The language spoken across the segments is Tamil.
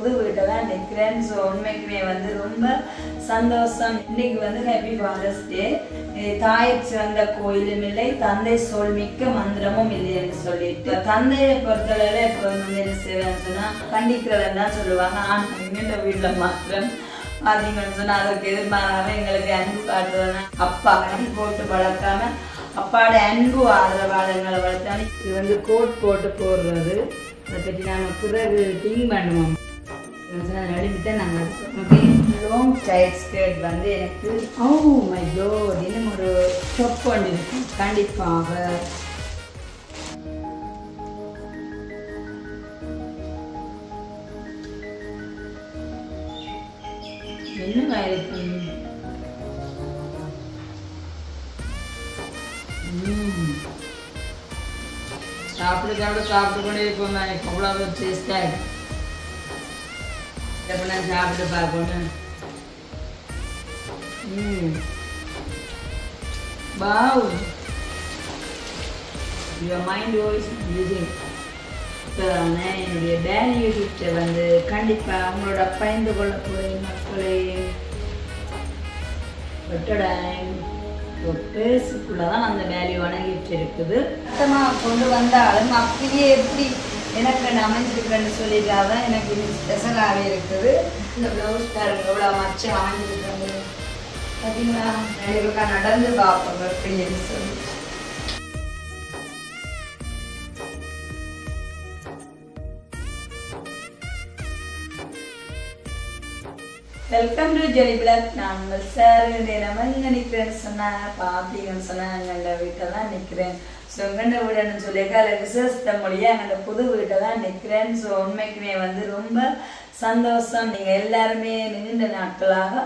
புது வீட்டை தான் நிற்கிறேன் ஸோ உண்மைக்குமே வந்து ரொம்ப சந்தோஷம். இன்னைக்கு வந்து ஹாப்பி ஃபாதர்ஸ் டே தாய் சிறந்த கோயிலும் இல்லை தந்தை சொல் மிக்க மந்திரமும் இல்லை என்று சொல்லிட்டு தந்தையை பொறுத்தளவில் இப்போ வந்து என்ன செய்வேன்னு சொன்னால் கண்டிக்கிறதுன்னு தான் சொல்லுவாங்க. ஆண் எங்கிட்ட வீட்டில் மாத்திரம் பார்த்தீங்கன்னு சொன்னால் அதற்கு எதிர்மாறாக எங்களுக்கு அன்பு காட்டுறதுனா அப்பா அடி போட்டு வளர்க்காம அப்பாவோட அன்பு ஆதரவாளர்களை வளர்த்தாலும் இது வந்து கோட் போட்டு போடுறது. அதை பற்றி நாங்கள் பிறகு திங்க் பண்ணுவோம். நடுவிட்டு நாங்கள் ஓகே லாங் சைட் ஸ்கர்ட் வந்து எனக்கு ஓ மை கோட் இன்னும் ஒரு ஷாப் ஒன்று கண்டிப்பாக. என்ன இருக்கு சாப்பிட்டு சாப்பிட்டு சாப்பிட்டு கொண்டே இருப்போம் அவ்வளோ டேஸ்டாக இருக்கு எப்போ நான் சாப்பிட்டு பார்க்கணும் ம் wow your mind voice using இப்போ என்னுடைய டேனி யூடியூப்ல வந்து கண்டிப்பாக அவங்களோட பயந்து கொள்ளக்கூடிய மக்களை ஒட்டடாய் பேசுக்குள்ள தான் அந்த வேல்யூவான கிஃப்ட் இருக்குது மொத்தமாக கொண்டு வந்தாலும் அப்படியே எப்படி எனக்கு நான் அமைஞ்சிருக்கிறேன்னு சொல்லிட்டால் தான் எனக்கு இது ஸ்பெஷலாகவே இருக்குது. இந்த ப்ளவுஸ் பாருங்க எவ்வளோ மச்சு அமைஞ்சிருக்காங்க பார்த்தீங்களா எனக்கு நடந்து பார்ப்போம் அப்படின்னு சொல்லி வெல்கம் டு ஜெலி பிளாக் நான் சார் நம்ம எங்கே நிற்கிறேன்னு சொன்னேன். பார்த்தீங்கன்னு சொன்னேன். எங்களோட வீட்டில் தான் நிற்கிறேன் ஸோ எங்கண்ட வீடுன்னு சொல்லியிருக்கா அதில் விசேஷத்த மொழியாக அந்த புது வீட்டை தான் நிற்கிறேன் ஸோ உண்மைக்குமே வந்து ரொம்ப சந்தோஷம். நீங்கள் எல்லாருமே நீண்ட நாட்களாக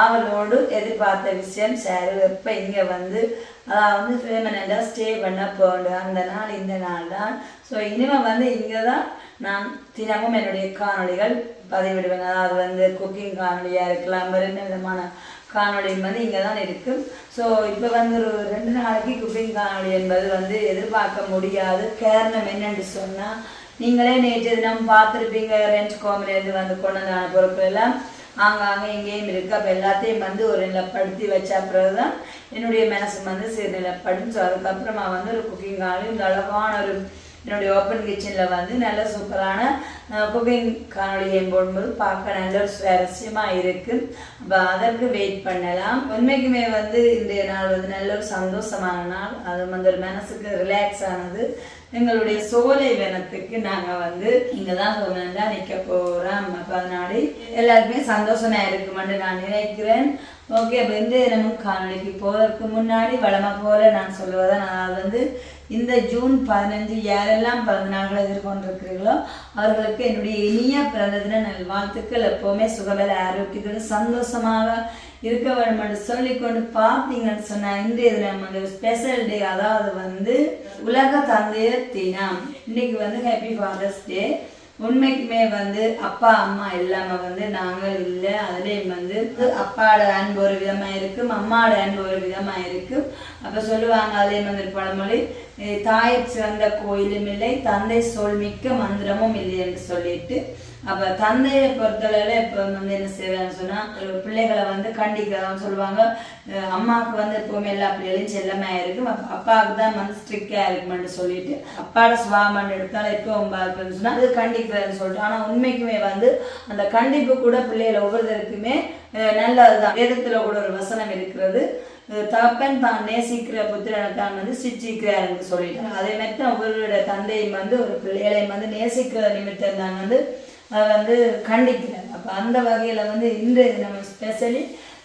ஆவலோடு எதிர்பார்த்த விஷயம் சார். எப்போ இங்கே வந்து அதாவது ஃபேமனண்டாக ஸ்டே பண்ண போகணும் அந்த நாள் இந்த நாள் தான். ஸோ இனிமேல் வந்து இங்கே தான் நான் தினமும் என்னுடைய காணொலிகள் பதிவிடுவேன். அதாவது வந்து குக்கிங் காணொலியாக இருக்கலாம் ரெண்டு விதமான காணொளி வந்து இங்கே தான் இருக்குது ஸோ இப்போ வந்து ஒரு ரெண்டு நாளைக்கு குக்கிங் காணொளி என்பது வந்து எதிர்பார்க்க முடியாது. காரணம் என்னென்று சொன்னால் நீங்களே நேற்று தினம் பார்த்துருப்பீங்க ரெண்ட் கோமிலேருந்து வந்து கொண்டு வந்தான பொருட்கள் எல்லாம் ஆங்காங்க எங்கேயும் இருக்குது அப்போ எல்லாத்தையும் வந்து ஒரு நிலப்படுத்தி வச்சா பிறகு தான் என்னுடைய மனசு வந்து சீர்நிலைப்படும் ஸோ அதுக்கப்புறமா வந்து ஒரு குக்கிங் காணொளி. இந்த அழகான ஒரு என்னுடைய ஓப்பன் கிச்சனில் வந்து நல்ல சூப்பரான குக்கிங் காணொலியை போடும்போது பார்க்க நல்ல ஒரு சுவாரஸ்யமாக இருக்குது அப்போ அதற்கு வெயிட் பண்ணலாம். உண்மைக்குமே வந்து இன்றைய நாள் வந்து நல்ல ஒரு சந்தோஷமான நாள். அது வந்து ஒரு மனசுக்கு ரிலாக்ஸ் ஆனது. எங்களுடைய சோலை வனத்துக்கு நாங்கள் வந்து இங்கே தான் சொன்னா நிற்க போகிறோம் அப்போ அதனால எல்லாருக்குமே சந்தோஷமாக இருக்குமென்று நான் நினைக்கிறேன். ஓகே அப்போ இந்த தினமும் காணொலிக்கு போவதற்கு முன்னாடி வளமாக போகிற நான் சொல்லுவதை நான் வந்து இந்த ஜூன் பதினஞ்சு யாரெல்லாம் பிறந்த நாட்களை எதிர்கொண்டிருக்கிறீர்களோ அவர்களுக்கு என்னுடைய இனிய பிறந்த தின நல்வாழ்த்துக்கள். எப்போவுமே சுகபல ஆரோக்கியத்தோடு சந்தோஷமாக இருக்க வேண்டும் என்று சொல்லிக்கொண்டு பார்த்தீங்கன்னு சொன்னால் இன்றைய தினம் வந்து ஸ்பெஷல் டே அதாவது வந்து உலக தந்தையர் தினம். இன்னைக்கு வந்து ஹாப்பி ஃபாதர்ஸ் டே உண்மைக்குமே வந்து அப்பா அம்மா இல்லாம வந்து நாங்கள் இல்லை. அதுலேயும் வந்து அப்பாவோட அன்பு ஒரு விதமா இருக்கும் அம்மாவோட அன்பு ஒரு விதமா இருக்கும் அப்ப சொல்லுவாங்க அதே மாதிரி பழமொழி தாயை சிறந்த கோயிலும் இல்லை தந்தை சொல் மிக்க மந்திரமும் இல்லை என்று சொல்லிட்டு அப்ப தந்தையை பொறுத்தளவில் இப்போ வந்து என்ன செய்வேன்னு சொன்னா பிள்ளைகளை வந்து கண்டிக்கிறதான் சொல்லுவாங்க. அம்மாவுக்கு வந்து எப்பவுமே எல்லா பிள்ளைகளையும் செல்லமா இருக்கும் அப்பாவுக்கு தான் வந்து ஸ்ட்ரிக்டா இருக்குமென்னு சொல்லிட்டு அப்பாவோட சுவாமன் எடுத்தாலும் எப்போ இருக்குன்னு சொன்னா அது கண்டிக்கிறதுன்னு சொல்லிட்டு. ஆனா உண்மைக்குமே வந்து அந்த கண்டிப்பு கூட பிள்ளைகளை ஒவ்வொருத்தருக்குமே நல்லதுதான். வேதத்துல கூட ஒரு வசனம் இருக்கிறது. தப்பன் தகப்பன் தான் நேசிக்கிற புத்திரனை தான் வந்து சிச்சிக்கிறார் என்று சொல்லிட்டு அதே மாதிரி தான் ஒவ்வொருடைய தந்தையும் வந்து ஒரு பிள்ளைகளையும் வந்து நேசிக்கிற நிமித்தம் தான் வந்து வந்து கண்டிக்கிறாங்க அப்போ அந்த வகையில் வந்து இன்றைய நம்ம ஸ்பெஷலி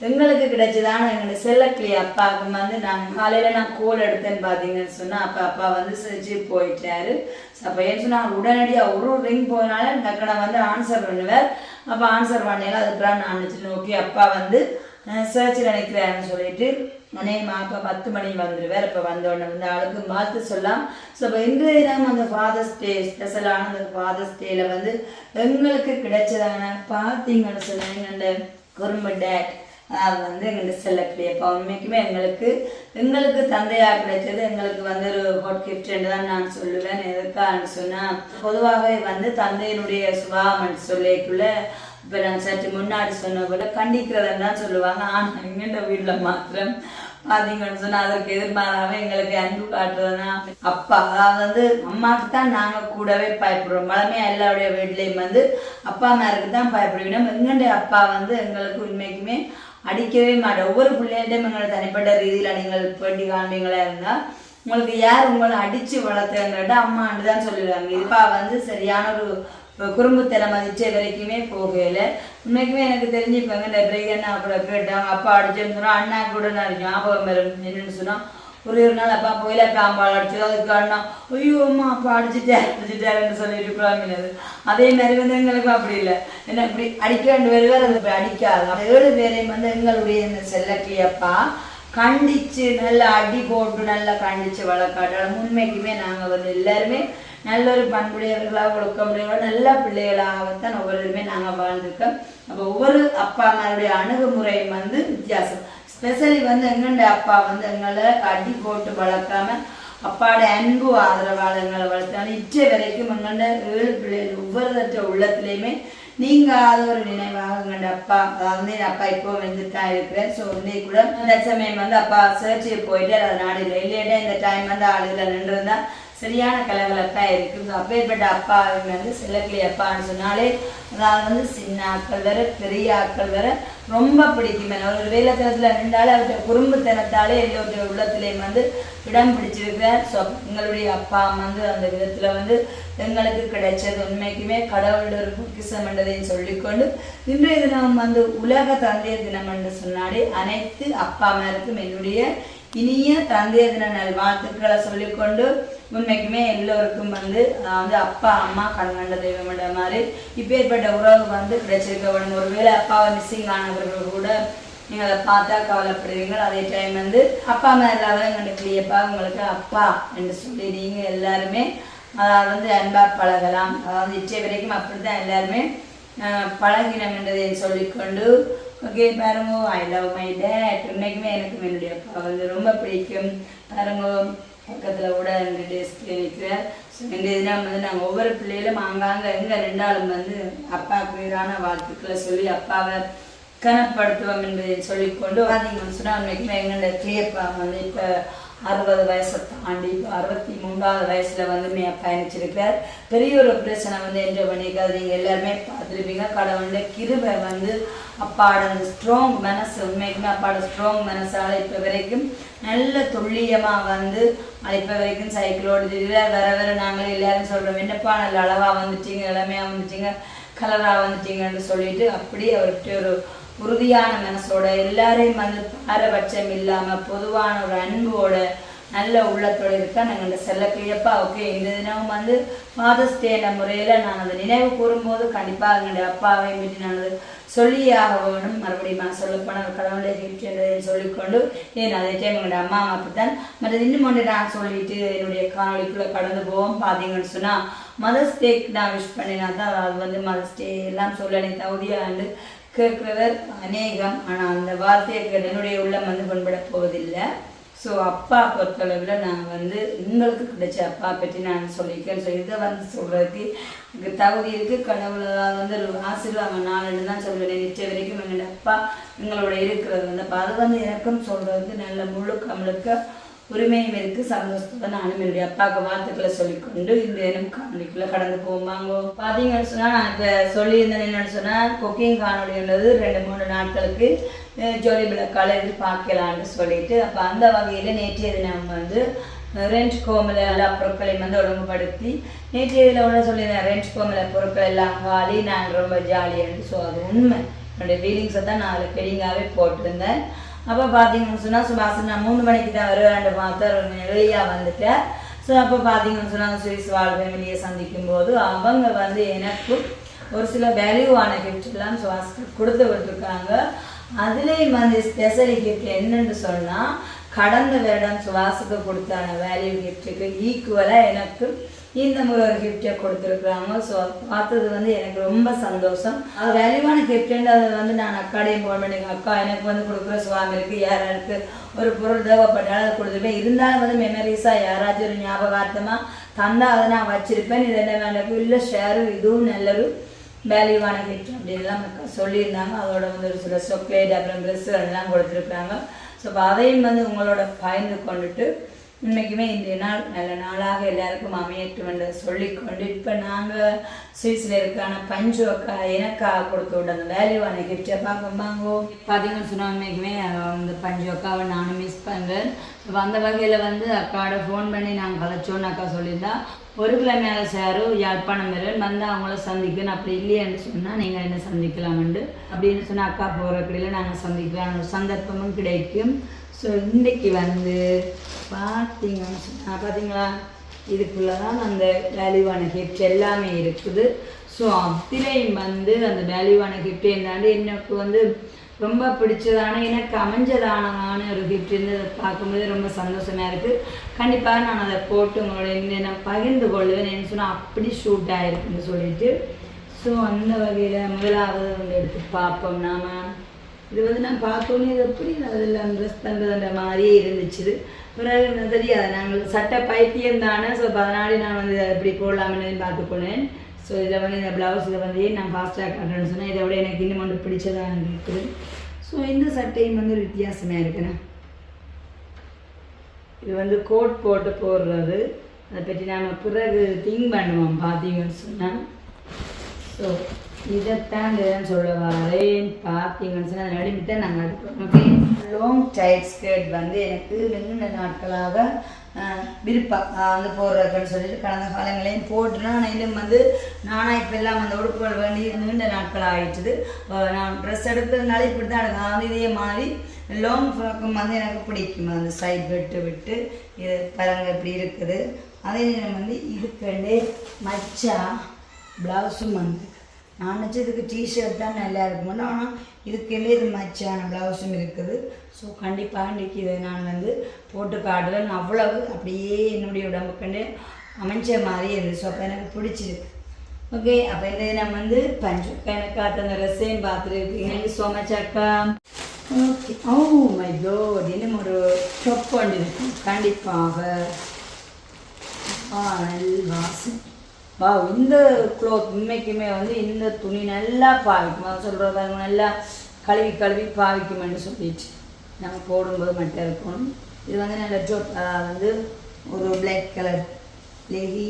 எங்களுக்கு கிடைச்சதான எங்களுடைய செல்லக்கிளி அப்பாவுக்கு வந்து நாங்கள் காலையில் நான் கோல் எடுத்தேன்னு பார்த்தீங்கன்னு சொன்னால் அப்பா அப்பா வந்து சிரிச்சு போயிட்டாரு. அப்போ ஏன்னு சொன்னால் உடனடியாக ஒரு ரிங் போனால டக்குனா வந்து ஆன்சர் பண்ணுவார். அப்போ ஆன்சர் பண்ணியெல்லாம் அதுக்கப்புறம் நான் நினச்சிட்டேன் ஓகே அப்பா வந்து சர்ச்சில் நினைக்கிறேன்னு சொல்லிட்டு அநேகமா இப்போ பத்து மணி வந்துடுவார். இப்போ வந்த உடனே வந்து ஆளுக்கு மாற்று சொல்லலாம். ஸோ இப்போ இன்றைய தினம் அந்த ஃபாதர்ஸ் டே ஸ்பெஷலான அந்த ஃபாதர்ஸ் டேல வந்து எங்களுக்கு கிடைச்சதான பார்த்தீங்கன்னு சொன்னாங்க அந்த குறும்பு டேட் அது வந்து எங்களுக்கு செல்லக்கூடியப்பா உண்மைக்குமே எங்களுக்கு எங்களுக்கு தந்தையாக கிடைச்சது. எங்களுக்கு வந்து ஒரு ஹாட் கிஃப்ட் தான் நான் சொல்லுவேன். எதுக்கான்னு சொன்னால் பொதுவாகவே வந்து தந்தையினுடைய சுபாவம் சொல்லிக்குள்ள இப்போ நான் சற்று முன்னாடி சொன்ன போல கண்டிக்கிறதுன்னு தான் சொல்லுவாங்க. ஆனால் எங்கள்கிட்ட வீட்டில் மாத்திரம் பார்த்தீங்கன்னு சொன்னால் அதற்கு எதிர்பாராம எங்களுக்கு அன்பு காட்டுறதுனா அப்பா அதாவது வந்து அம்மாவுக்கு தான் நாங்கள் கூடவே பயப்படுறோம். வளமையாக எல்லாருடைய வீட்லேயும் வந்து அப்பா அம்மாருக்கு தான் பயப்படுவோம் எங்களுடைய அப்பா வந்து எங்களுக்கு உண்மைக்குமே அடிக்கவே மாட்டோம் ஒவ்வொரு பிள்ளைகள்டையும் எங்களை தனிப்பட்ட ரீதியில் நீங்கள் வேண்டி காண்பீங்களா இருந்தால் உங்களுக்கு யார் உங்களை அடித்து வளர்த்துங்கட்ட அம்மான்னு தான் சொல்லிடுவாங்க. இப்பா வந்து சரியான ஒரு குறும்புத்தனம் மதிச்ச வரைக்குமே போகல. உண்மைக்குமே எனக்கு தெரிஞ்சு இப்போ எங்கள் பிரேகன்னா அப்புறம் போயிட்டாங்க. அப்பா அடிச்சேன்னு சொன்னால் அண்ணா கூட நான் ஞாபகம் வரும் என்னன்னு சொன்னால் ஒரே ஒரு நாள் அப்பா போயில காம்பால் அடிச்சது. அதுக்கு அண்ணா ஐயோ அம்மா அப்பா அடிச்சுட்டேன் அடிச்சுட்டாருன்னு சொல்லிட்டு குழம்பினது அதே மாதிரி வந்து எங்களுக்கும் அப்படி இல்லை. என்ன இப்படி அடிக்க வேண்டிய பேர் வேறு அது அடிக்காது. ஏழு பேரையும் வந்து எங்களுடைய இந்த செல்லக்கிளியப்பா கண்டிச்சு நல்லா அடி போட்டு நல்லா கண்டிச்சு வளர்க்காட்டாலும் உண்மைக்குமே நாங்கள் வந்து எல்லாருமே நல்ல ஒரு பண்புடையவர்களாக ஒழுக்கமுடையவர்களாக நல்ல பிள்ளைகளாகத்தான் ஒவ்வொருமே நாங்கள் வாழ்ந்திருக்கோம். அப்போ ஒவ்வொரு அப்பா அம்மாருடைய அணுகுமுறையும் வந்து வித்தியாசம். ஸ்பெஷலி வந்து எங்கண்ட அப்பா வந்து எங்களை அடி போட்டு வளர்க்காம அப்பாவோட அன்பு ஆதரவாளர் எங்களை வளர்த்தாலும் இச்சை வரைக்கும் எங்கண்ட ஏழு பிள்ளைகள் ஒவ்வொருத்தற்ற உள்ளத்துலேயுமே நீங்காத ஒரு நினைவாக எங்கண்ட அப்பா அதாவது என் அப்பா இப்போ வந்துட்டான் இருக்கிறேன் ஸோ இன்னைக்கு கூட இந்த சமயம் வந்து அப்பா சர்ச்சுக்கு போயிட்டு அது நாடு இல்லை இல்லையா இந்த டைம் வந்து ஆளுகளை நின்றுருந்தா சரியான கலகலப்பா இருக்கு அப்பேற்பட்ட அப்பா வந்து சிலக்கிளி அப்பான்னு சொன்னாலே அதாவது வந்து சின்ன ஆட்கள் வர பெரிய ஆட்கள் வர ரொம்ப பிடிக்கும். ஒரு வேலைத்தனத்தில் நின்றாலே அவருடைய குறும்புத்தனத்தாலே எல்லோருடைய உள்ளத்திலையும் வந்து இடம் பிடிச்சிருக்கிறார் ஸோ எங்களுடைய அப்பா வந்து அந்த விதத்தில் வந்து எங்களுக்கு கிடைச்சது உண்மைக்குமே கடவுளுடைய ஒரு பொக்கிசம் என்றதையும் சொல்லிக்கொண்டு இன்றைய தினம் வந்து உலக தந்தைய தினம் என்று சொன்னாலே அனைத்து அப்பா அம்மாருக்கும் என்னுடைய இனிய தந்தைய தின நல்வாழ்த்துக்களை சொல்லிக்கொண்டு உண்மைக்குமே எல்லோருக்கும் வந்து வந்து அப்பா அம்மா கண்கண்ட தெய்வம்ன்ற மாதிரி இப்பேற்பட்ட உறவு வந்து கிடைச்சிருக்க வேணும் ஒருவேளை அப்பாவை மிஸ்ஸிங் ஆனவர்கள் கூட நீங்கள் அதை பார்த்தா கவலைப்படுவீங்க அதே டைம் வந்து அப்பா அம்மா எல்லாரும் கண்டுக்கலையப்பா உங்களுக்கு அப்பா என்று சொல்லி நீங்கள் எல்லாருமே அதாவது வந்து அன்பாக பழகலாம். அதாவது இச்சை வரைக்கும் அப்படி தான் எல்லாருமே பழகினம் என்றதை சொல்லிக்கொண்டு ஓகே பாருங்க ஐ லவ் மை டேட் இன்னைக்குமே எனக்கு என்னுடைய அப்பா வந்து ரொம்ப பிடிக்கும். பாருங்க பக்கத்தில் கூட ரெண்டு டேஸ்க்கு நிற்கிறார் ஸோ இந்த இதெல்லாம் வந்து நாங்கள் ஒவ்வொரு பிள்ளைகளும் ஆங்காங்க எங்கே ரெண்டாலும் வந்து அப்பாவுக்கு எதிரான வாழ்த்துக்களை சொல்லி அப்பாவை கனப்படுத்துவோம் என்பதை சொல்லிக்கொண்டு பார்த்தீங்கன்னு சொன்னால் இன்னைக்குமே எங்களுடைய கிளியப்பா வந்து இப்போ அறுபது வயசை தாண்டி இப்போ அறுபத்தி மூன்றாவது வயசில் வந்து மே பயணிச்சிருக்கிறார் பெரிய ஒரு பிரச்சனை வந்து என்ஜாய் பண்ணியிருக்காரு நீங்கள் எல்லாருமே பார்த்துருப்பீங்க. கடவுளுடைய கிருபை வந்து அப்பாட அந்த ஸ்ட்ராங் மனசு. உண்மைக்குமே அப்பாட ஸ்ட்ராங் மனசால் இப்போ வரைக்கும் நல்ல துல்லியமாக வந்து இப்போ வரைக்கும் சைக்கிளோடு திடீர் வர வேற நாங்களே எல்லாரும் சொல்கிறோம் என்னப்பா நல்ல அளவாக வந்துட்டீங்க இளமையாக வந்துட்டீங்க கலராக வந்துட்டீங்கன்னு சொல்லிட்டு அப்படியே அவர்கிட்ட ஒரு உறுதியான மனசோட எல்லாரையும் வந்து பாரபட்சம் இல்லாமல் பொதுவான ஒரு அன்போட நல்ல உள்ளத்தோட இருக்கா? நாங்கள் இந்த செல்லக்கிளியப்பா ஓகே. இந்த தினமும் வந்து ஃபாதர்ஸ் டேன்ற முறையில் நான் அதை நினைவு கூறும்போது கண்டிப்பாக எங்களுடைய அப்பாவை விட்டு நான் அதை வேணும் மறுபடியும் நான் சொல்லப்போன ஒரு கடவுளை என்றதை சொல்லிக்கொண்டு ஏன் அதே டைம் எங்களுடைய அம்மா அப்படித்தான். மற்றது இன்னும் ஒன்று நான் சொல்லிட்டு என்னுடைய காணொலிக்குள்ளே கடந்து போவோம் பார்த்தீங்கன்னு சொன்னால் மதர்ஸ் டேக்கு நான் விஷ் பண்ணினா தான் அது வந்து மதர்ஸ் டே எல்லாம் சொல்ல எனக்கு கேட்குறவர் அநேகம். ஆனால் அந்த வார்த்தையை கேட்டு என்னுடைய உள்ளம் வந்து பண்பட போவதில்லை. ஸோ அப்பா பொறுத்தளவில் நான் வந்து உங்களுக்கு கிடைச்ச அப்பா பற்றி நான் சொல்லியிருக்கேன். ஸோ இதை வந்து சொல்கிறதுக்கு எனக்கு தகுதி இருக்குது கடவுள் வந்து ஆசீர்வாதம் நாளுன்னு தான் சொல்லுவேன். நிச்சய வரைக்கும் எங்களோட அப்பா எங்களோட இருக்கிறது வந்து அப்போ அது வந்து எனக்கும் சொல்கிறது நல்ல முழுக்க முழுக்க உரிமையும் இருக்கு சந்தோஷத்தோட நானும் என்னுடைய அப்பாவுக்கு வார்த்தைகளை சொல்லிக்கொண்டு இந்த தினம் காணொலிக்குள்ள கடந்து போவாங்க பார்த்தீங்கன்னு சொன்னால் நான் இப்போ சொல்லியிருந்தேன் என்னன்னு சொன்னால் குக்கிங் உள்ளது ரெண்டு மூணு நாட்களுக்கு ஜோலி விளக்கால எதிர்பார்க்கலான்னு சொல்லிட்டு அப்போ அந்த வகையில் நேற்றைய தினம் வந்து ரெண்ட் கோமில் எல்லா பொருட்களையும் வந்து ஒழுங்குபடுத்தி நேற்றைய இதில் ஒன்று சொல்லியிருந்தேன் ரெண்ட் கோமில் பொருட்கள் எல்லாம் காலி நான் ரொம்ப ஜாலியாக ஸோ அது உண்மை. என்னுடைய ஃபீலிங்ஸை தான் நான் அதில் பெரிங்காகவே போட்டிருந்தேன். அப்போ பார்த்தீங்கன்னு சொன்னால் சுபாஷ் நான் மூணு மணிக்கு தான் வருவேன் பார்த்து வெளியாக வந்துட்டேன். ஸோ அப்போ பார்த்தீங்கன்னு சொன்னால் சுவிஸ் வாழ் ஃபேமிலியை சந்திக்கும் போது அவங்க வந்து எனக்கு ஒரு சில வேல்யூவான கிஃப்ட்லாம் எல்லாம் கொடுத்து விட்டுருக்காங்க அதுலேயும் வந்து ஸ்பெஷல் கிஃப்ட் என்னன்னு சொன்னால் கடந்த வருடம் சுவாசுக்கு கொடுத்தான வேல்யூ கிஃப்ட்டுக்கு ஈக்குவலாக எனக்கு இந்த முறை ஒரு கிஃப்டை கொடுத்துருக்குறாங்க. ஸோ பார்த்தது வந்து எனக்கு ரொம்ப சந்தோஷம். அது வேல்யூவான கிஃப்ட்ன்றது அது வந்து நான் அக்காடையும் போன் பண்ணி அக்கா எனக்கு வந்து கொடுக்குற சுவாமி இருக்குது யாராருக்கு ஒரு பொருள் தேவைப்பட்டாலும் அதை கொடுத்துருப்பேன். இருந்தாலும் வந்து மெமரிஸாக யாராச்சும் ஒரு ஞாபகார்த்தமாக தந்தால் அதை நான் வச்சுருப்பேன். இது என்ன வேண்டாம் இல்லை ஷேரும் இதுவும் நல்லது. வேல்யூவான கிஃப்ட் அப்படின்லாம் சொல்லியிருந்தாங்க. அதோட வந்து ஒரு சில சாக்லேட் அப்புறம் ட்ரெஸ்ஸு எல்லாம் கொடுத்துருக்காங்க ஸோ அதையும் வந்து உங்களோட பயந்து கொண்டுட்டு இன்னைக்குமே இன்றைய நாள் நல்ல நாளாக எல்லாருக்கும் அமையட்டும் என்று சொல்லிக்கொண்டு இப்போ நாங்கள் சுவிஸில் இருக்கான பஞ்சு அக்கா எனக்காக கொடுத்து விட அந்த வேல்யூவான கிஃப்டை பார்க்கும்பாங்கோ பார்த்தீங்கன்னு சொன்னால் உண்மைக்குமே அந்த பஞ்சு அக்காவை நானும் மிஸ் பண்ணுறேன் இப்போ அந்த வகையில் வந்து அக்காவோட ஃபோன் பண்ணி நாங்கள் கலைச்சோன்னு அக்கா சொல்லியிருந்தா ஒரு கிலோ மேலே சேரும் யாழ்ப்பாணம் மேலே வந்து அவங்கள சந்திக்கணும். அப்படி இல்லையான்னு சொன்னால் நீங்கள் என்ன சந்திக்கலாம்ண்டு? அப்படின்னு சொன்னால் அக்கா போகிற கடையில் நாங்கள் சந்திக்கலாம். ஒரு சந்தர்ப்பமும் கிடைக்கும். ஸோ இன்றைக்கு வந்து பார்த்தீங்கன்னு சொன்னால் பார்த்தீங்களா? இதுக்குள்ளே தான் அந்த வேல்யூவான கிஃப்ட் எல்லாமே இருக்குது. ஸோ அதிலையும் வந்து அந்த வேல்யூவான கிஃப்ட் இருந்தாண்டு எனக்கு வந்து ரொம்ப பிடிச்சதான எனக்கு அமைஞ்சதானதான ஒரு கிஃப்ட் இருந்து அதை பார்க்கும்போது ரொம்ப சந்தோஷமாக இருக்குது கண்டிப்பாக நான் அதை போட்டு உங்களோட என்ன நான் பகிர்ந்து கொள்வேன் என்ன சொன்னால் அப்படி ஷூட் ஆகிருக்குன்னு சொல்லிட்டு. ஸோ அந்த வகையில் முதலாவது வந்து எடுத்து பார்ப்போம் நாம். இது வந்து நான் பார்த்தோன்னே இது எப்படி அதில் ட்ரெஸ் பண்ணுறதுன்ற மாதிரியே இருந்துச்சு பிறகு தெரியாது நாங்கள் சட்டை பைத்தியம் தானே. ஸோ அதனால நான் வந்து எப்படி போடலாம்னு பார்த்துக்கொண்டேன் ஸோ இதில் வந்து இந்த ப்ளவுஸ் இதை வந்து நான் ஃபாஸ்ட்டாக காட்டுறேன்னு சொன்னால் இதை விட எனக்கு இன்னும் ஒன்று பிடிச்சதாக இருக்குது. ஸோ இந்த சட்டையும் வந்து ஒரு வித்தியாசமாக இருக்குண்ணே. இது வந்து கோட் போட்டு போடுறது. அதை பற்றி நாம் பிறகு திங்க் பண்ணுவோம் பார்த்தீங்கன்னு சொன்னால். ஸோ இதைத்தான் இதுதான் சொல்ல வரேன். பார்த்தீங்கன்னு சொன்னால் நடுமிட்ட நாங்கள் அடுப்போம் ஓகே லாங் டைட் ஸ்கர்ட் வந்து எனக்கு நீண்ட நாட்களாக விருப்பம் வந்து போடுறதுன்னு சொல்லிட்டு கடந்த காலங்களையும் போட்டுனா இன்னும் வந்து நானாக இப்போ எல்லாம் அந்த உடுப்புகள் வேண்டி நீண்ட நாட்கள் ஆயிடுச்சுது நான் ட்ரெஸ் எடுத்ததுனால இப்படி தான் எனக்கு வந்து இதே மாதிரி லாங் ஃப்ராக்கும் வந்து எனக்கு பிடிக்கும். அந்த சைட் விட்டு விட்டு இது பாருங்க இப்படி இருக்குது. அதே நேரம் வந்து இதுக்கண்டே மச்சா ப்ளவுஸும் வந்து. நான் நினச்சதுக்கு டிஷர்ட் தான் நல்லா இருக்கும்னு ஆனால் இதுக்கெல்லாம் இது மச்சான ப்ளவுஸும் இருக்குது. ஸோ கண்டிப்பாக இன்றைக்கி இதை நான் வந்து போட்டு காட்டுறேன். அவ்வளவு அப்படியே என்னுடைய உடம்புக்கண்டு அமைஞ்ச மாதிரி இருந்துச்சு அப்போ எனக்கு பிடிச்சிருக்கு. ஓகே அப்போ இதை நம்ம வந்து பஞ்சு எனக்கு அந்த ரெஸ்ஸையும் பார்த்துருக்கீங்க ஸோ மச் அக்கா. ஓகே ஓ மை கோட் இன்னும் ஒரு ஷொப் ஒன்று இருக்கு. கண்டிப்பாக. ஆ வாசம். வா இந்த க்ளோத் உண்மைக்குமே வந்து இந்த துணி நல்லா பாவிக்கும். அவன் சொல்கிற பாருங்க நல்லா கழுவி கழுவி பாவிக்குமென்னு சொல்லிட்டு நம்ம போடும்போது மட்டும் இருக்கணும் இது வந்து நல்ல ஜோ வந்து ஒரு பிளாக் கலர் லேகி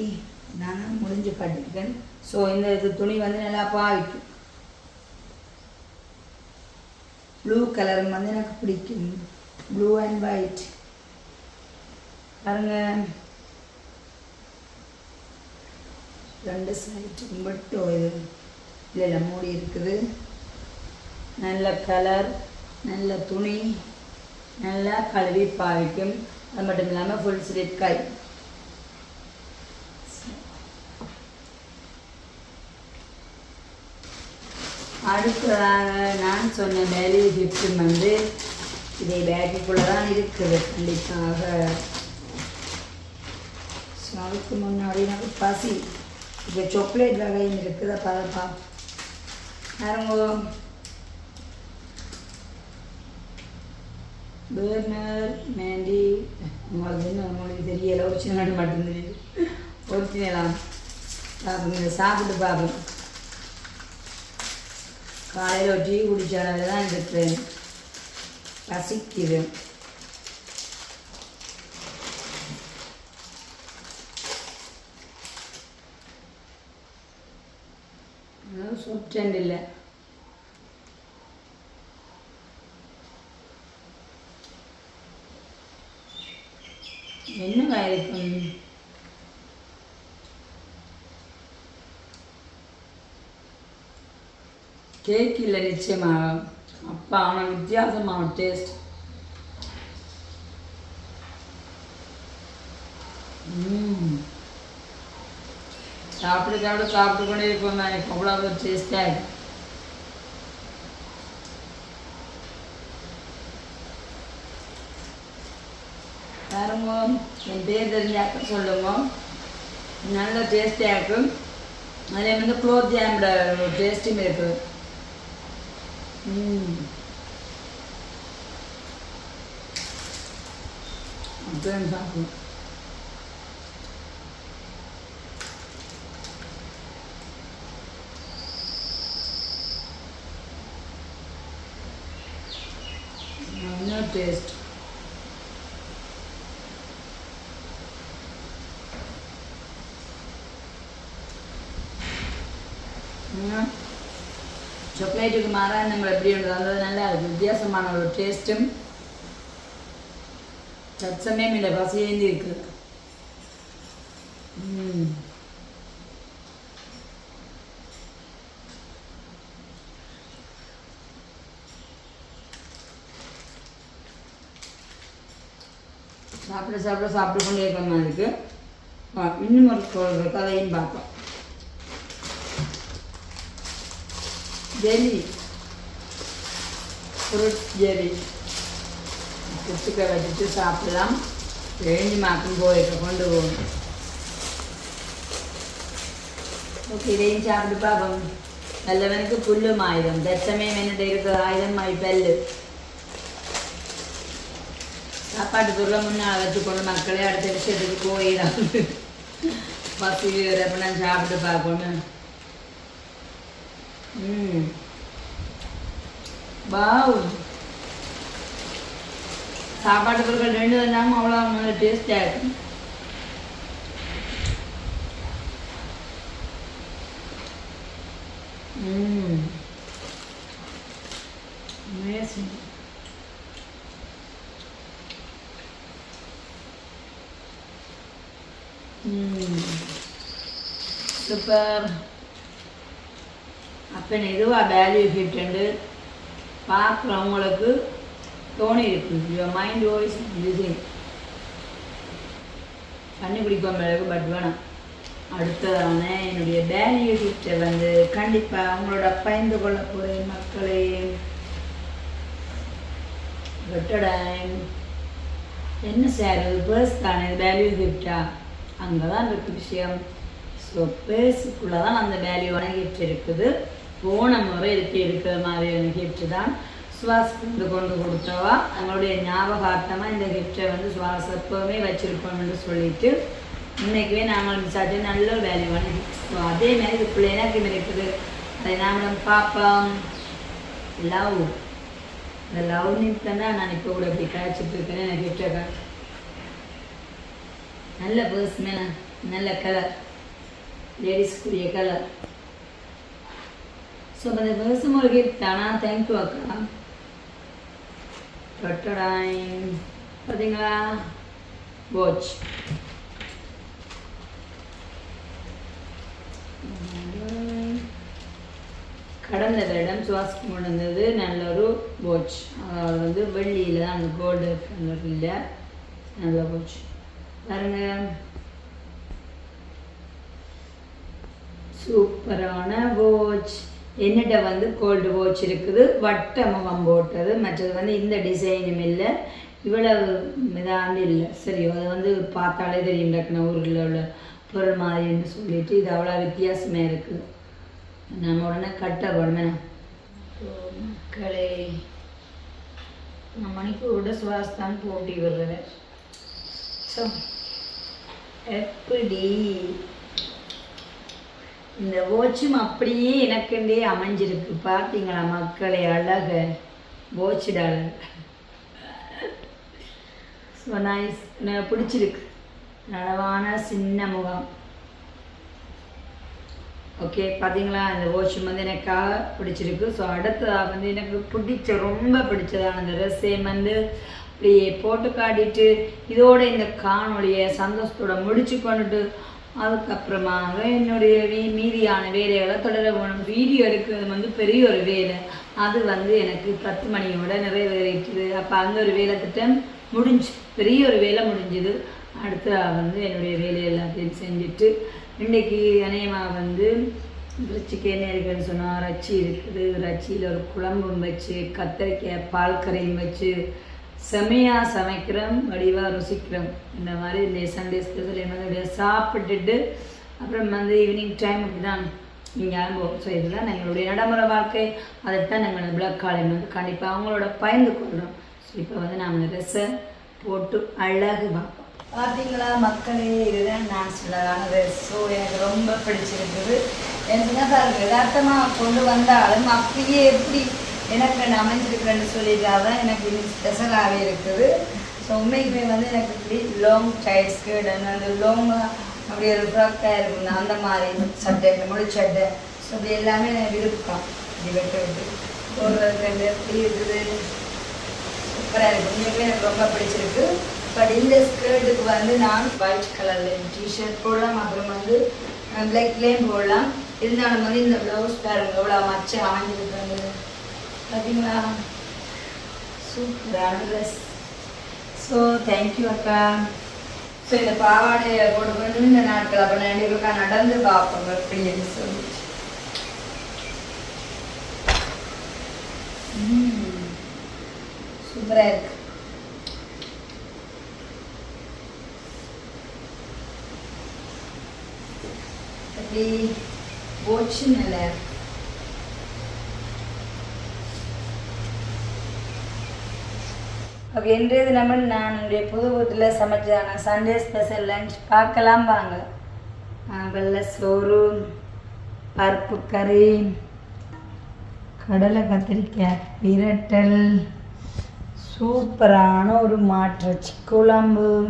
நான் முடிஞ்சு கட்டிருக்கேன் ஸோ இந்த இது துணி வந்து நல்லா பாவிக்கும். ப்ளூ கலர் வந்து எனக்கு பிடிக்கும். ப்ளூ அண்ட் ஒயிட் பாருங்கள் ரெண்டு சைடு மட்டும் இது. மூடி இருக்குது. நல்ல கலர் நல்ல துணி நல்லா கழுவி பாவிக்கும் அது மட்டும் இல்லாமல் ஃபுல் ஸ்லீப் கை. அடுத்ததாக நான் சொன்ன வேல்யூ கிஃப்ட் வந்து இதே பேக்குக்குள்ளே தான் இருக்குது. கண்டிப்பாக. ஸோ அதுக்கு முன்னாடி எனக்கு பசி. இப்போ சாக்லேட் வகையும் இருக்குது பாருப்பா பாருங்க. பேர்னர் மேண்டி உங்களுக்கு என்ன உங்களுக்கு தெரியல ஒரிஜினல் மட்டும் தெரியுது. ஒரிஜினலாம் பார்ப்போம் சாப்பிட்டு பார்ப்போம் காலையில் ஒரு டீ குடிச்சாலே தான் இருக்கு. பசிக்குது. சொற்றண்ட் இல்லை என்ன இருக்கும் கேக் இல்லை நிச்சயமாக அப்பா ஆனால் வித்தியாசமான டேஸ்ட் ம் சாப்பிட்டு சாப்பிட்டு சாப்பிட்டு கொண்டே இருப்போம் எனக்கு அவ்வளோ ஒரு டேஸ்டாக இருக்கு பாருங்க என் பேர் தெரிஞ்சாக்க சொல்லுங்க நல்ல டேஸ்டியாக இருக்கும் அதே வந்து குலோப் ஜாமோட டேஸ்ட்டும் இருக்குது ம் அப்படியே சாப்பிடும் நல்ல டேஸ்ட் சாக்லேட்டுக்கு மாறாக நம்ம எப்படி உண்டு அந்த நல்லா இருக்கு வித்தியாசமான ஒரு டேஸ்ட்டும் தற்சமயம் இந்த பசியேந்தி இருக்கு ம் சாப்பிட சாப்பிட சாப்பிட்டு கொண்டே இருக்க மாதிரி இருக்கு ஆ, இன்னும் ஒரு சொல்ற கதையும் பார்ப்போம் ஜெலி ஃப்ரூட் ஜெலி குச்சிக்க வச்சுட்டு சாப்பிடலாம் எழுஞ்சி மாக்கும் போயிருக்க கொண்டு போகணும் ஓகே இதையும் சாப்பிட்டு பார்ப்போம் நல்லவனுக்கு புல்லும் ஆயுதம் தச்சமயம் என்னட்ட இருக்கிற ஆயுதம் ஆயி பல்லு சாப்பாட்டு பொருளை முன்னால் வச்சுக்கொண்டு மக்களே அடுத்த விஷயத்துக்கு போயிடாது பசி அப்படின்னா சாப்பிட்டு பார்க்கணும் ம். வாவ் சாப்பாட்டு பொருட்கள் ரெண்டு வந்தாலும் அவ்வளோ நல்ல டேஸ்டாக இருக்கும். ம். Amazing. சூப்பர். அப்போ எதுவாக வேல்யூ கிஃப்ட்டு பார்க்குறவங்களுக்கு தோணி இருக்குது யுவர் மைண்ட் வாய்ஸ் டிசைன் தண்ணி பிறகு பட் வேணாம். அடுத்ததான என்னுடைய வேல்யூ ஹிட்டை வந்து கண்டிப்பாக அவங்களோட பயந்து கொள்ள போகிற மக்களே என்ன சார் இது பேர்ஸ் தானே வேல்யூ ஹிஃப்டா அங்கே தான் இருக்குது விஷயம் ஸோ பேர்ஸுக்குள்ளே தான் அந்த வேல்யூவான கிஃப்ட் இருக்குது. போன முறை இதுக்கு இருக்கிற மாதிரியான வணங்கிட்டு தான்? சுவாஸ் கொண்டு கொண்டு கொடுத்தவா? அவங்களுடைய ஞாபகார்த்தமாக இந்த கிஃப்டை வந்து சுவாஸ் எப்போவுமே வச்சுருக்கோம்னு சொல்லிட்டு இன்னைக்குவே நாங்கள் விசாரிச்சு நல்ல ஒரு வேல்யூவான கிஃப்ட் ஸோ அதே மாதிரி இதுக்குள்ளே எனக்கு இருக்குது. அதை நாங்களும் பார்ப்போம். லவ் இந்த லவ் தானே தான் நான் இப்போ கூட இப்படி கிடச்சிட்டு இருக்கேன் எனக்கு கிஃப்டை நல்ல பர்ஸ் மேலே நல்ல கலர் லேடிஸ்க்குரிய கலர் ஸோ அந்த பர்ஸும் ஒரு கிஃப்ட் தானா தேங்க்யூ அக்கா. தொட்டடாய் பார்த்தீங்களா வாட்ச் கடந்த வருடம் சுவாசிக்கு முடிந்தது நல்ல ஒரு வாட்ச் அதாவது வந்து வெள்ளியில் தான் அந்த கோல்டு இல்லை. நல்ல வாட்ச் பாருங்க. சூப்பரான வாட்ச் என்னிட்ட வந்து கோல்டு வாட்ச் இருக்குது. வட்டமுகம் போட்டது. மற்றது வந்து இந்த டிசைனும் இல்லை. இவ்வளவு இதாண்டு இல்லை. சரி அது வந்து பார்த்தாலே தெரியும். டக்குன ஊரில் உள்ள பொருள் மாதிரின்னு சொல்லிட்டு இது அவ்வளோ வித்தியாசமாக இருக்குது நம்ம உடனே கட்ட உடனே மக்களே. மணிக்கு மணிக்கூரோட சுவாசத்தான் போட்டி விடுறேன் ஸோ எப்படி? இந்த வாட்சும் அப்படியே எனக்குண்டே அமைஞ்சிருக்கு. பார்த்தீங்களா மக்களை அழக? வாட்சுட அழகு ஸோ நைஸ் எனக்கு பிடிச்சிருக்கு? நனவான சின்ன முகம். ஓகே பார்த்தீங்களா இந்த ஓஷம் வந்து எனக்காக பிடிச்சிருக்கு. ஸோ அடுத்ததாக வந்து எனக்கு பிடிச்ச ரொம்ப பிடிச்சதான இந்த ரசேம் வந்து அப்படியே போட்டு காட்டிட்டு இதோட இந்த காணொளியை சந்தோஷத்தோட முடிச்சு கொண்டுட்டு அதுக்கப்புறமாக என்னுடைய வீ மீதியான வேலைகளை தொடர போகணும். வீடியோ எடுக்கிறது வந்து பெரிய ஒரு வேலை. அது வந்து எனக்கு பத்து மணியோட நிறைவேறிட்டுது. அப்போ அந்த ஒரு வேலை திட்டம் முடிஞ்சு பெரிய ஒரு வேலை முடிஞ்சுது. அடுத்து வந்து என்னுடைய வேலை எல்லாத்தையும் செஞ்சுட்டு இன்றைக்கி அநேகமாக வந்து இறைச்சிக்கு என்ன இருக்குன்னு சொன்னால் ரச்சி இருக்குது. ரச்சியில் ஒரு குழம்பும் வச்சு கத்திரிக்காய் பால் கறியும் வச்சு செமையாக சமைக்கிறோம் வடிவாக ருசிக்கிறோம். இந்த மாதிரி இந்த சண்டே ஸ்பெஷல் என்னது சாப்பிட்டுட்டு அப்புறம் வந்து ஈவினிங் டைம் இப்படி தான் நீங்கள் அனுபவம் ஸோ இதுதான் எங்களுடைய நடைமுறை வாழ்க்கை. அதைத்தான் நாங்கள் விளக்காலையும் வந்து கண்டிப்பாக அவங்களோட பயந்து கொள்கிறோம். ஸோ இப்போ வந்து நாங்கள் இந்த ட்ரெஸ்ஸை போட்டு அழகு பார்ப்போம். பார்த்தீங்களா மக்களே? இதுதான் நான் சொல்லலான ட்ரெஸ் ஸோ எனக்கு ரொம்ப பிடிச்சிருக்குது. எனக்கு சார் யதார்த்தமாக கொண்டு வந்தாலும் அப்படியே எப்படி எனக்கு நான் அமைஞ்சிருக்கிறேன்னு சொல்லிட்டால் தான் எனக்கு இன்னும் ஸ்பெஷலாகவே இருக்குது. ஸோ உண்மைக்குமே வந்து எனக்கு இப்படி லாங் சைட் ஸ்கர்ட் அந்த லாங்காக அப்படி ஒரு ஃப்ராக்காக இருக்கும். அந்த மாதிரி சட்டை இந்த முழு சட்டை. ஸோ இப்படி எல்லாமே எனக்கு விருப்பம். இப்படி வெட்ட விட்டு போடுறதுக்கு எப்படி இருக்குது சூப்பராக இருக்குது உண்மைக்குமே எனக்கு ரொம்ப பிடிச்சிருக்கு. பட் இந்த ஸ்கர்ட்டுக்கு வந்து நான் ஒயிட் கலரில் டிஷர்ட் போடலாம். அப்புறம் வந்து பிளாக்லேயும் போடலாம். இருந்தாலும் வந்து இந்த ப்ளவுஸ் பாருங்க எவ்வளோ மச்ச அமைஞ்சிருக்காங்க பார்த்தீங்களா சூப்பரான ட்ரெஸ் ஸோ தேங்க்யூ அக்கா ஸோ இந்த பாவாடையை போட்டு இந்த நாட்கள் அப்போ நடிகருக்கா நடந்து பார்ப்போம் எப்படின்னு சொல்லி சூப்பராக இருக்கு அப்படி போச்சு நல்லா இருக்கு அப்போ இன்றைய தினமும் நான் என்னுடைய புது வீட்டில் சமைச்சான சண்டே ஸ்பெஷல் லஞ்ச் பார்க்கலாம் வாங்க. ஆ, வெள்ளை சோறு பருப்பு கறி கடலை கத்திரிக்காய் பிரட்டல். சூப்பரான ஒரு மாட்டிறைச்சி குழம்பு.